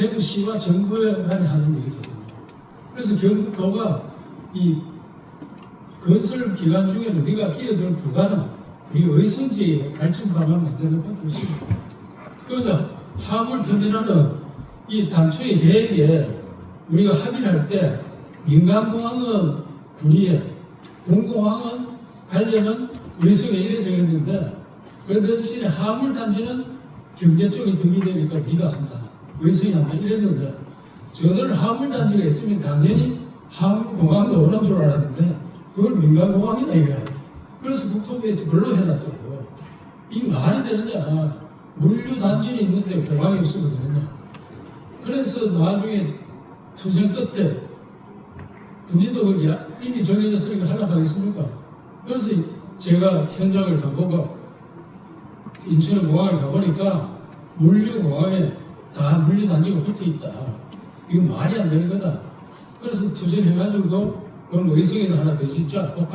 대구시와 정부에 간에 하는 일이거든요. 그래서 경북도가 이 건설 기간 중에는 우리가 끼어들 구간은 우리 의성지 발전 방안 만드는 것도 있습니다. 그러니까 화물 터미널은 이 당초의 계획에 우리가 합의를 할때 민간공항은 군위에 군공항은 가려면 의성에 이래 정했는데 그 대신에 화물단지는 경제 쪽이 득이 되니까 우리가 항상 의성이 한다 이랬는데 저들 화물단지가 있으면 당연히 화물공항도 오는 줄 알았는데 그걸 민간공항이다 이거야. 그래서 국토부에서 별로 해놨더라고. 이 말이 되느냐? 물류단지는 있는데 공항이 없어도 되느냐? 그래서 나중에 투쟁 끝에 군의도 거기 이미 정해졌으니까 하려고 하겠습니까? 그래서 제가 현장을 가보고 인천공항을 가보니까 물류공항에 가 붙어 있다. 이거 말이 안 되는 거다. 그래서 투쟁해가지고 그럼 의성에도 하나. 복합